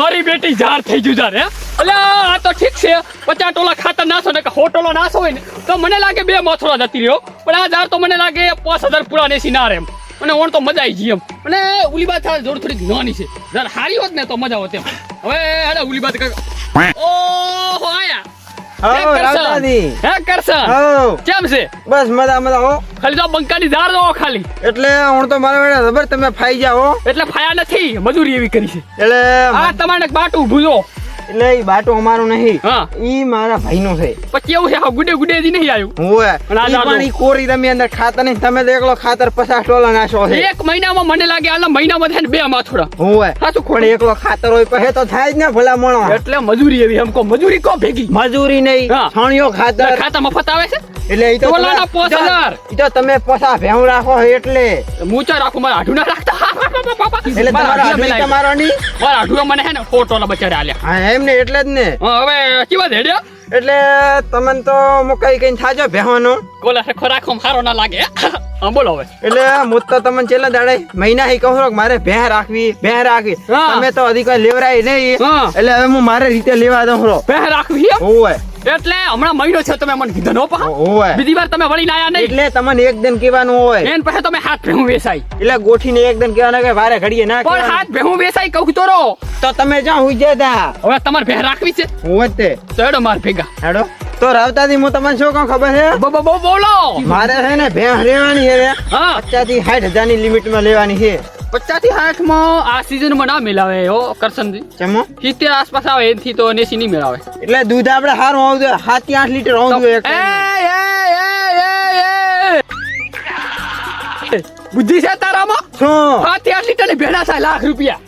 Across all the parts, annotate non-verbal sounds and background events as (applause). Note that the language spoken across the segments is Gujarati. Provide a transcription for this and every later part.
મારી બેટી ઝાર થઈ ગયું જારે એટલે આ તો ઠીક છે. પચાસ ટોલા ખાતર નાખો ને હોટલો સો ટોલા નાખો હોય ને તો મને લાગે બે મથરો જતી રહ્યો. પણ આ ઝાર તો મને લાગે પાંચ હજાર પૂરા નેસી ના રેમ. એમ અને ઓણ તો મજા આવી ગઈ એમ. અને ઉલીબાદ થાય જોડ થોડીક નાની છે. ઝાર હારી હોત ને તો મજા હોત એમ. હવે અરે ઉલીબાદ કર. ઓહો આયા. હે હો કરશન કેમ છે? બસ મજા મજા હો. ખાલી તો બંકાની ઝાર દો ખાલી. એટલે હું તો મારા વેળા ખબર તમે ફાઈ જાઓ હો. એટલે ફાયા નથી મજૂરી એવી કરી છે. એટલે આ તમારે બાટું ભૂલો એટલે એ બાટો અમારો નહીં. હા. ઈ મારા ભાઈનો છે. પછી એવું છે? હા ગુડે ગુડે જ નહીં આવ્યું. પણ ઈ કોરી તમે અંદર ખાતર નહીં તમે તો એકલો ખાતર પચાસ ડોલર નાશો છે. એક મહિનામાં મને લાગે આલા મહિનામાં થાય ને બે માથોડા. હોવે. સાચું ખોડે એકલો ખાતર હોય પછી તો થાય જ ને ભલા મણો એટલે મજૂરી એવી એમ મજૂરી કો ભેગી? મજૂરી નહીં છણિયો ખાતર. ખાતા મફત આવે છે? એટલે ઈ તો તમે- ઈ તો તમે પસા ભેવ રાખો એટલે. મૂચા રાખું મારા આઢું ના રાખતા. એટલે મારા તમારો આઢું આદમી મેલાય. તમારો નહીં? મારા આઢું મને હે ને ફોટો બચારે આલ્યા. હા એમ ને એટલે જ ને. હવે કેવા હેડ્યા? એટલે તમને તો મુકાઈ કઈ થાજો ભેવાનો કોલા છે ખોરાક સારો ના લાગે. હા બોલો હવે. એટલે હું તો તમને છેલ્લા દાડે મહિના હી કહું કે મારે ભેહ રાખવી ભેહ રાખવી. તમે તો હજી લેવરાય નહીં. એટલે હવે હું મારે રીતે લેવા દઉં બે રાખવી ઓવે એટલે હમણાં મહિનો છે તમે મને કીધું નો પા. બીજી વાર તમે વળી આયા નહીં. એટલે તમને એક દિન કહેવાનું હોય. એન પછી તમે હાથ ભેહું વેસાઈ એટલે ગોઠીને એક દિન કહેવાનું કે વારે ઘડીએ ના પણ હાથ ભેહું વેસાઈ કહું તો રો તો તમે જ્યાં હુઈ જતા હવે તમારે ભેહ રાખવી છે. હું તે. ચડો માર ભેગા. હેડો. તો રાવતાજી હું તમને શું કહું ખબર છે? બો બોલો. મારે છે ને ભેહ લેવાની છે હા. પચાસથી સાઠ હજારની લિમિટમાં લેવાની છે. પચાસથી સાઠમાં આ સીઝનમાં ના મેલાવે હો કરશનજી. ચમો સિત્તેર આસપાસ આવે એથી તો એસી નહીં મેળાવે. એટલે દૂધ આપણે સારું હોવું જોઈએ સાતથી આઠ લીટર હોવું જોઈએ. બુદ્ધિ છે તારામાં? શું સાતથી આઠ લીટરની ભેડા થાય લાખ રૂપિયા.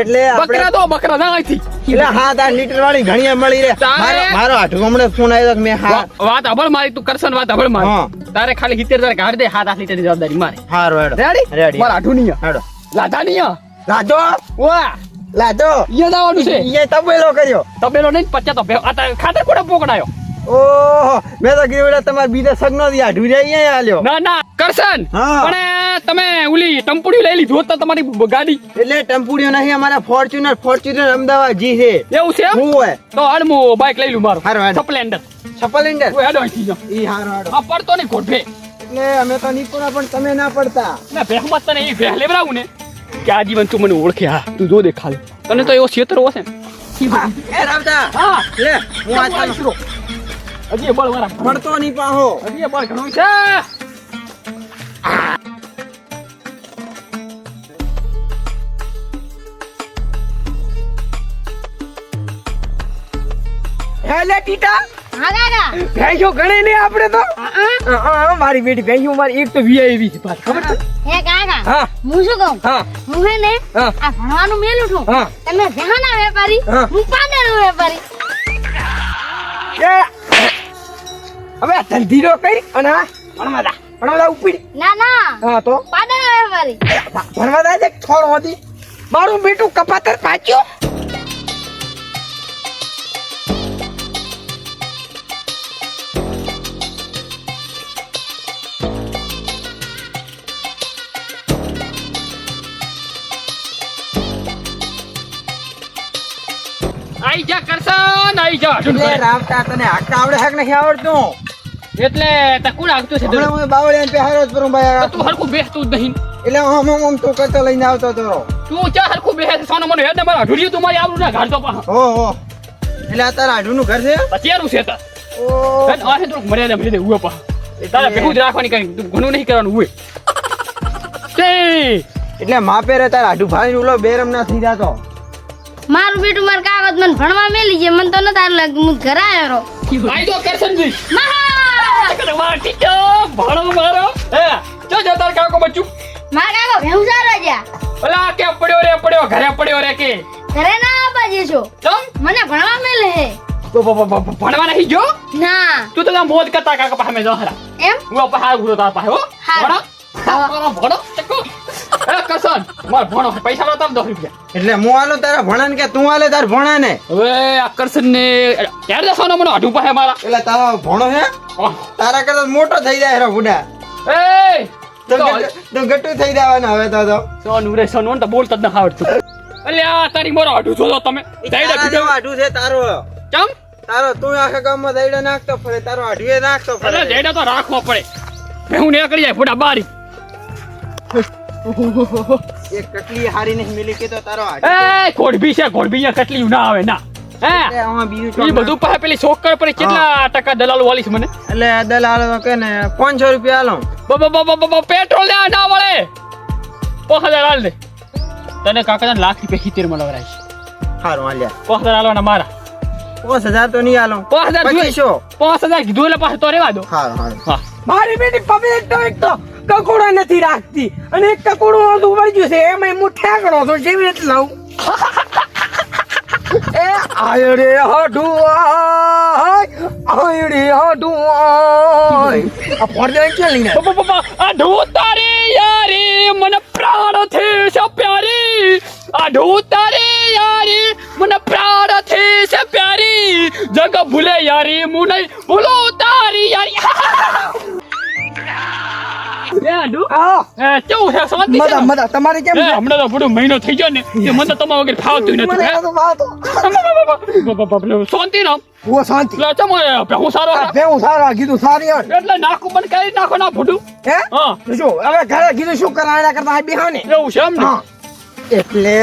એટલે બકરા તો બકરા ના અહીંથી એટલે હાથ આઠ લીટર વાળી ઘણી મળી રહે. તારે- મારો આઠ હમણાં ફોન આવ્યો મેં હા વાત હબળ મારી તું કરશન વાત હબળ મારી. તારે ખાલી સિત્તેર તારે કાઢ દે હાથ આટલી તારી જવાબદારી મારે. હારો હેડો. રેડી રેડી મારા આઠું નહીં હેડો. લાધા નહીં લાધો? વાહ. લાધો? ઈયા દાવાનું છે. ઈયા તબેલો કર્યો. તબેલો નહીં પચાસ તો ખાતર કોડે પોકડાયો ઓહો મેં તો કીધું તમારે બીજા સગનો થી આઢું અહીંયા આલ્યો ના ના કરશન. પણ તમે ઓલી ટમ્પુડી લઈ લીધી તો તમારી ગાડી. એટલે ટમ્પુડીઓ નહીં અમારા ફોર્ચ્યુનર ફોર્ચ્યુનર અમદાવાદ જી છે. એવું છે હું હોય. તો હાડ હું બાઈક લઈ લઉં મારું. હારું. સ્પ્લેન્ડર સપલેન્ડર હેડો ઈ હારો હાડો આ પડતો નહીં ખોટ એટલે અમે તો નીકળ્યા પણ તમે ના પડતા. ના ભેહમાં તને એ ભેહ લેવડાવું ને કે આ જીવન તું મને ઓળખે. હા તું જો દેખાલ તને તો એવો છેતરો હશે એ રાવતા હા. લે હું આ ચાલો હજી બળ મારા. પડતો નહીં પાહો. હજી બળ ઘણું છે. હેલે ટીટા. હા ભેંસો ગણે નહીં આપણે તો? હા હા. મારી બેટી ભેંસો મારી એક તો વીઆઈવી છે પાછી ખબર હે કાકા હા. હું શું કહું? હા. હું હે ને આ ભણવાનું મેલું છું. હા. તમે જહાના વેપારી હા. વેપારી. હવે ધંધીરો કરી અને આ ભણવાદા. ભણવાદા ઉપડી. ના ના. હા તો? પાડાનો વેપારી ભણવાદા એક છોડ હોતી મારું બેટું કપાતર પાચ્યો આઈ જા કરસન આઈ જા. એટલે રામતા તને હાકતા આવડે હેક નથી આવડતું? એટલે તે કોણ છે હમણાં હું બાવળિયાને પહેર્યો જ કરું ભાઈ તું હરખું બેસતું જ નહીં. એટલે હમ હમ તું કરતો લઈને આવતો તો. તું ચા હરખું બેસ સોનો મને હેડ ને મારા ઢુડી તું મારી આવડું ના ઘાડતો પા. હો હો. એટલે આ તારા ઢુનું ઘર છે? અત્યારું છે તા? ઓ. હેડ આ છે મર્યાદા મળી દે ઉવે પા. તારે ભેગું જ રાખવાની કઈ તું ઘણું નહીં કરવાનું ઉવે. તે. એટલે માપે રે તારા આઢું ભાઈ ઉલો બેરમ ના થઈ જાતો. મારું બેટું મારા કાગજ મને ભણવા મેલી છે મને તો નતા તાર લાગ હું ઘરે આવ્યો આઈ જો કરશનજી મહા તમારા ટીચો ભણો મારો હે જો જો તાર કાકો બચ્ચું મારા કાકો ભેંસા રાજા ઓલા કે પડ્યો રે પડ્યો ઘરે પડ્યો રે કે ઘરે ના. આવવા દેશો તો મને ભણવા મેલે હે ભણવા નહીં જો ના તું તો મોજ કરતા કાકા પાસે મેં જો હરા એમ હું પાસે હાર તાર પાસે હો. ભણો. ભણો. કરશન માર ભણો પૈસા લો તાર દસ રૂપિયા. એટલે હું આલો તારા ભણાને કે તું આલે તાર ભણાને? હવે આકર્ષણ ને ક્યારે દસવાનો મને અઢું પાસે મારા. એટલે તારો ભણો હે? તારા કરતા મોટો થઈ જાય રો બુડા એ તો ગટ- ગટ્ટુ થઈ જવાનો હવે તો તો. સોનું રે સોનું તો બોલતા જ ન આવડતું. અલ્યા તારી મોરો અઢું છો તમે. દઈડા તારા પીધો છે તારો. ચમ? તારો તું આખા ગામમાં દઈડો નાખતો ફરે તારો આઢુએ નાખતો ફરે. દઈડા તો રાખવો પડે. હું નીકળી જાય ફોટા બારી. એક કટલી હારી નહીં મિલી કે તો તારો એ ઘોડભી છે ઘોડભી અહીંયા કટલી ના આવે ના. એ બધું પાસે પેલી છોકર પર કેટલા ટકા દલાલ વાલીશ મને? એટલે દલાલ કે ને પાંચસો રૂપિયા આલો. બ- બ- બ- બ- બ- પેટ્રોલ ને ના વળે. પાંચ હજાર હાલ દે. તને કાકા લાખ રૂપિયા સિત્તેરમાં સારું હાલ્યા પાંચ હજાર હાલવાના મારા. પાંચ હજાર તો નહીં આલો. પાંચ હજાર પાંચ હજાર કીધું એટલે પાછું તો રેવા દો. હા. મારી બેટી પબ્લિક તો એક તો. કકોડા નથી રાખતી. અને એક કકોડો અડધું વળી ગયું છે. એમાં હું ઠેકડો છું જેવી રીતે લઉં. એ આય રે હડુઆય આય હડુઆય. આ પડદા કે લઈને. બ- આ ઢૂતારી યારી, મને પ્રાણ છે પ્યારી આ ઢૂતારી યારી, મને પ્રાણ છે પ્યારી જગ ભૂલે યારી મુ નહીં. ભૂલો તારી યારી. (laughs) તમારે કેમ હમણાં તો બધો મહિનો થઈ ગયો ને એ મને તમારા વગર ફાવતું નથી હે? તો ભાવતો. બ- બ- બ- બ- શાંતિ રામ ઓ શાંતિ. એટલે ચમ હું સારો આ ભેવું સારું કીધું સારી એટલે નાખું બંધ કરી નાખો ના ફૂટું હે? હા. હવે ઘરે કીધું શું કરાય કરતા આ બેહો ને. એવું છે એમ એટલે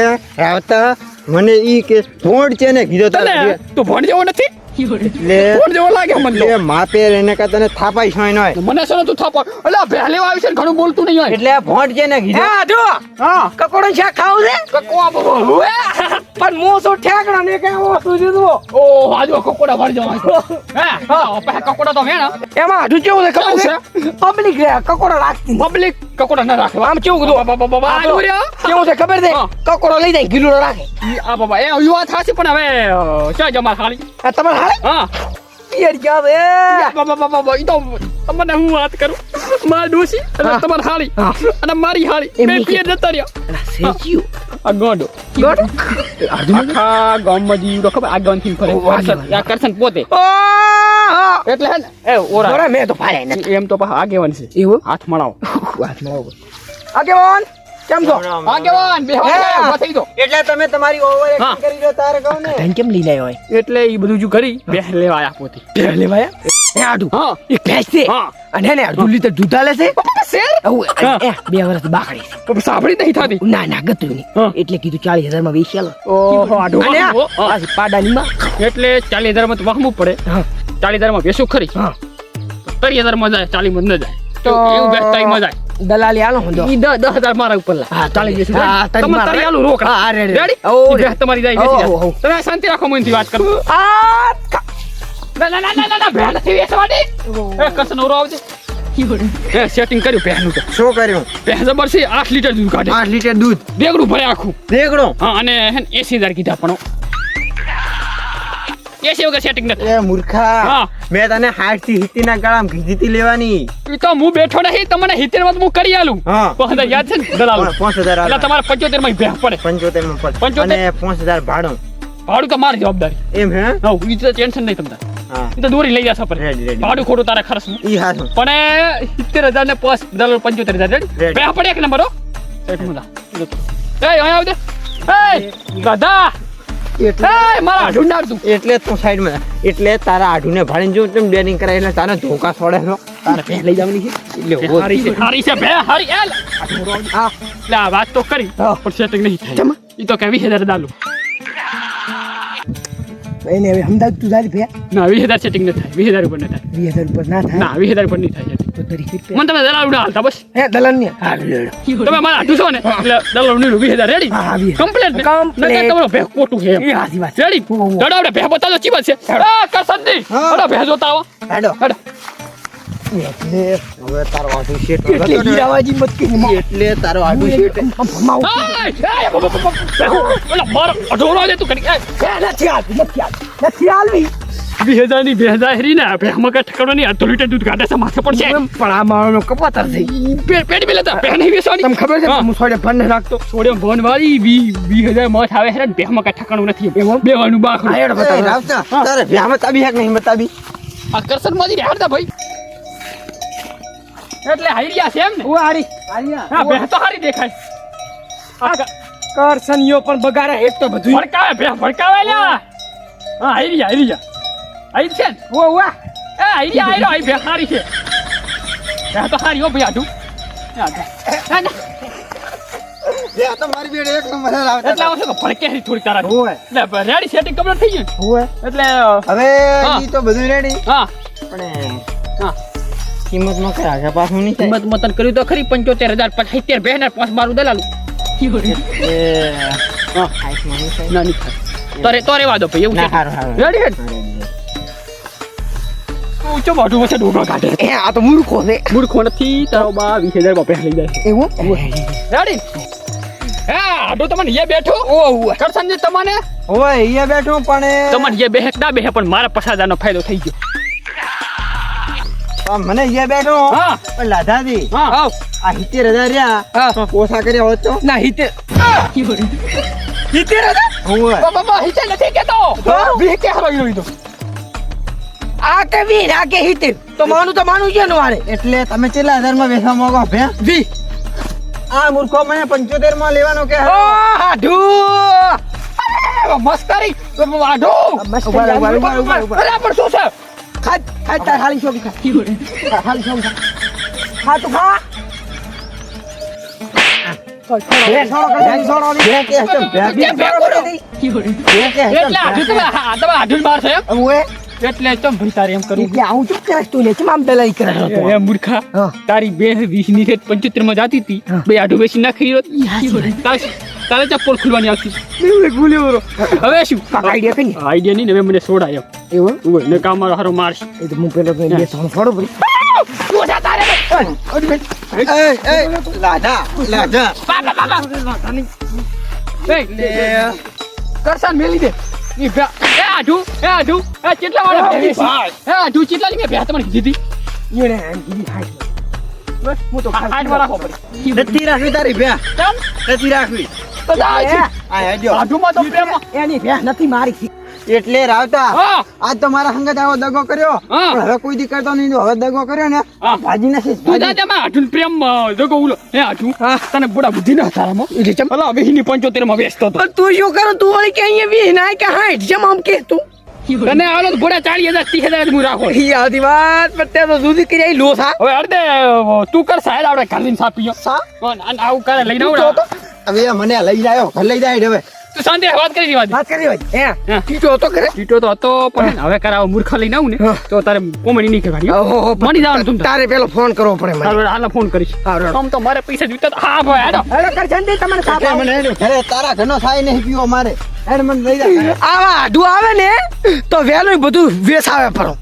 મને ઈ કે ભોંડ છે ને કીધો તને? તું ભણ જેવો નથી? એટલે જેવો લાગે મને. એટલે માપે એને કા તને થાપાઈ ન મને છે તું થાપો. એટલે ભેલે આવી છે ઘણું બોલતું નહીં હોય. એટલે ભોંડ છે ને કીધો. હા જો. હા. કકોડો શાક ખાવું છે. પણ હું શું ઠેકડા ને કઈ વસ્તુ દીધું ઓ આજુ કકોડા ભર જવા હે. હા પહે કકોડા તો હે એમાં હજુ કેવું છે ખબર છે? પબ્લિક રે કકોડા રાખતી પબ્લિક કકોડા ના રાખે. આમ કેવું કીધું? બાબા બાબા આ આલુ. રહ્યા કેવું છે ખબર છે. કકોડો લઈ જાય ગીલુડો રાખે. આ બાબા એ યુવા થાશે પણ હવે ક્યાં જમા ખાલી તમારે હાલે? હા. પિયર ક્યાં બાબા બાબા બાબા ઈ તો તમને હું વાત કરું માર ડોસી અને તમાર હાળી અને મારી હાળી બે પિયર જતા રહ્યા સેચ્યું આ ગોડો ગોડો આખા ગામમાં જીવ ખબર આ ગામથી ફરે આ કરશન પોતે એટલે હે એ ઓરા મેં તો ફાડ્યા એમ તો આગેવાન છે એવું હાથ મળાવો આગેવાન કેમ છો? આગેવાન બે હે. થઈ દો એટલે તમે તમારી ઓવર એક્ટિંગ કરી દો તારે કહું ને? કેમ લઈ લાયો એટલે એ બધું જો કરી બે લેવા આયા બે લેવાયા એ આડું. હા. એક ભેંસ છે અને એને અડધું લીટર દૂધ આલે છે. શેર? એ બે વર્ષ બાકડી સાંભળી નહીં થતી. ના ના ગતું નહીં. એટલે કીધું ચાલીસ હજારમાં વેચી આલો. આડું અને પાડાની માં એટલે ચાલીસ હજારમાં તો વાહવું પડે. હા. ચાલીસ હજારમાં બેસું ખરી. હા. ત્રીસ હજારમાં જાય ચાલીસમાં ન જાય. તો તો- એવું બેસ્ટ ટાઈમમાં જાય. દલાલી આલો હું ઈ દસ દસ હજાર મારા ઉપર લા હા, ચાલી જશે હા, તારી તમે મારા. તારી આલુ રોકડા. હા, રેડી. Ready? ઓ, ઈ તમારી જાય. જાય. તમે શાંતિ રાખો મને વાત કરું. આ ના ના ના ના, ના ભેણ નથી વેચવાની. એ કસ નવરો આવજે. એ સેટિંગ કર્યું પહેલું તો. શું કર્યું? ભેણ જબર છે આઠ લીટર દૂધ કાઢે. આઠ લીટર દૂધ? દેગડું ભરે આખું. દેગડો હા અને હે ને એસી હજાર કીધા પણ. એસી વગર સેટિંગ નથી. એ મૂર્ખા. મેં તને હાથથી હિતી ના ગાળામ કીધી લેવાની. તો હું બેઠો નહીં તમને સિત્તેરમાં હું કરી આલું. હા. યાદ છે ને? દલાલ. પાંચ હજાર એટલે તમારે પંચોતેરમાં ભેહ પડે. પંચોતેર? માં પડે અને પાંચ હજાર ભાડું. ભાડું તો મારી જવાબદારી. એમ હે? હા ઈ તો ટેન્શન નહીં તમને. હા. તો દોરી લઈ જશે પર. ભાડું ખોટું તારે ખર્ચ ઈ હા પણ સિત્તેર હજાર ને 5 દલાલ પંચોતેર હજાર. રેડી ભેહ પડે એક નંબર. હો એક મુલા એ અહીં આવજે. એ ગધા. એટલે તું સાઈડમાં. એટલે તારા આઢું ને ભાડીને જો તમે કરાય એટલે તારા ધોકા છોડે છો. તારે ભેં લઈ જવાની છે? એટલે હારી છે હારી છે ભે હારી એલ હા. એટલે આ વાત તો કરી. પણ સેટિંગ નહીં. ઈ તો વીસ હજાર દાલું. એને હવે અમદાવાદ તું જારી ભે ના વીસ હજાર સેટિંગ નહીં થાય. વીસ હજાર ઉપર નહીં થાય. વીસ હજાર ઉપર ના થાય. ના વીસ હજાર ઉપર નહીં થાય. મને તમે દલાલ ઉડા હાલતા બસ હે દલાલની હા તમે મારા હાટું છો ને એટલે દલાલ ઉડી વીસ હજાર રેડી હા, હા, કમ્પ્લેટ તમારો ભેહ ખોટું છે એ હાથી વાત રેડી ઓહો. આપણે ભેહ બતાવજો ચીબત છે આ કરસનજી અરે ભેહ જોતા આવો હેડો હેડો. હવે તારો આઢું શેઠ એટલે હીરાવાજી મત કે એટલે તારો બ- બ- બ- ઓલા મારો અઢોરો છે તું કરી એય. નથી આલવી નથી આલવી નથી આલવી વીસ હજારની બે હજાર હેરી ને ભેહમાં કઈ ઠકડવાની અડધો લીટર દૂધ કાઢે છે માથે પડશે. પણ આ મારો કપાતર થઈ પેટ બી લેતા ભેહ નહીં વેચવાની તમને ખબર છે? હું. સોડે ફંડ રાખતો. સોડે ભવન વાળી વી વી હજાર મોત આવે છે ને ભેહમાં કઈ ઠકાણું નથી. બેવાનું બાખડું આયડો બતાવો. રાવતા, તારે તાબી હેક નહીં બતાવી આ કરસનમાંથી હારતા ભાઈ. એટલે હાઈડિયા છે એમ ને? ઓ હારી. હારી હા બે તો હારી દેખાય. આ કરસનીઓ પણ બગાડે એક તો બધું ભડકાવે ભે ભડકાવે લ્યા. હા આઈ હારી આઈ આઈ છે ને ઓ એ છે ભે તો સારી હો ભાઈ આ તો મારી બેડ એક નંબર લાવતા એટલે તો ભડકે થોડી તારા હોય એટલે રેડી સેટિંગ કમ્પ્લીટ થઈ ગયું હોય એટલે હવે ઈ તો બધું રેડી હા પણ હા કિંમતમાં કઈ આગળ પાછું નહીં કિંમત મતન કર્યું તો ખરી પંચોતેર હજાર પંચોતેર બે ને પાંચ મારું દલાલું ના નહીં તારે તો રે તો રેવા દો ભાઈ એવું ના છે રેડી હેડ ઊંચો મોઢું વચ્ચે ડોગા કાઢે? એ આ તો મૂર્ખો છે. મૂર્ખો નથી તારો બા વીસ હજાર બાપે લઈ જાય એવું? રેડી હા આડો તમને એ બેઠો? ઓહ તમને હોય અહીંયા બેઠું પણ તમને એ બેહક ના બેહે પણ મારા પચાસ ફાયદો થઈ ગયો. મને અહીંયા બેઠો. હા. પણ લાધાજી હા. આવ આ સિત્તેર હજાર રહ્યા. ઓછા કર્યા હોત તો? ના હિતે હિતે હતા બાબા હિચે નથી કેતો. હા? કે હારો ઈનો ઈનો. આ કે વીર આ કે હિતે તો માનું તો માનું છે મારે એટલે તમે કેટલા હજારમાં બેસવા માંગો ભે? વી. આ મૂર્ખો મને પંચોતેરમાં લેવાનો કે ઓ હાડુ મસ્કરી. વાઢો. અરે પણ શું છે? ખાટ ખાટ તાર હાલી શોકી ખા. હાલી શોકી ખા. ખા. ખા એટલે આઢું તમે તમે આઢું બાર છે એટલે ચમ ભાઈ તારે એમ કરું એટલે આવું ચૂપ કરે તું લે ચમ આમ દલાઈ કરે એ, એ મૂર્ખા તારી બે વીસની રેટ પંચોતેરમાં જાતી હતી બે આઢો બેસી નાખી રહ્યો તારે તારે ચપ્પલ ખુલવાની આવતી. હવે શું? આઈડિયા કઈ આઈડિયા નહીં ને હવે મને સોડાય એમ? એવું ને કામ મારો હારો મારશ. એ તો હું પેલો તો બે ત્રણ ફોડો ઓછા તારે. એ એ બાબા. કરસાન મેલી દે. ઈ આઢું એ આઢું એ કેટલા વાળા એ આઢું કેટલા ની મેં ભે તમને કીધી હતી? ઈણે આમ કીધી હાઈટ બસ હું તો આઠ વાળા ખબર નથી રાખવી તારી ભે કેમ? નથી રાખવી. તો તો એની ભે નથી મારી. એટલે રાવતા હા. આજ તો મારા સંગત આવો દગો કર્યો. પણ હવે કોઈ દી કરતો નહીં હવે દગો કર્યો ને. ભાજી નથી જા, મારા આઢું પ્રેમ દગો ઉલો. એ હા. તને બુડા બુદ્ધિ ના તારામાં એટલે ચમ. ભલા વીસની પંચોતેરમાં વેચતો હતો તું શું કરો? તું વળી કે અહીંયા વી ના કે હાઈટ જેમ આમ કે તું. તને આલો તો ભોળા ચાલીસ હજાર ત્રીસ હજાર હું રાખો. ઈ આધી વાત પણ તે તો દૂધી કરી આઈ લોસ હવે અડધે તું કર સાહેબ આપણે કાઢીને સાપીયો સા? આવું કરે લઈને આવડે. હવે મને લઈ જાય ઘર લઈ જાય હવે. શાંતિ વાત કરી વાત વાત કરી હે? ટીટો હતો કરે ચીટો તો હતો પણ હવે કરાવો મૂર્ખ લઈને આવું ને તો તારે કોમેડી નહીં કરવાની હો. ઓહો મની જવાનું તું તારે પેલો ફોન કરવો પડે મને. હાલ ફોન કરીશ. આમ તો મારે પૈસા જોઈતા. હા ભાઈ હેડો હેડો કર જલ્દી તમને સાપ મને અરે તારા ઘરનો થાય નહીં પીવો મારે હેડ મને લઈ જા. આવા આડું આવે ને તો વહેલું બધું વેસાવે પરો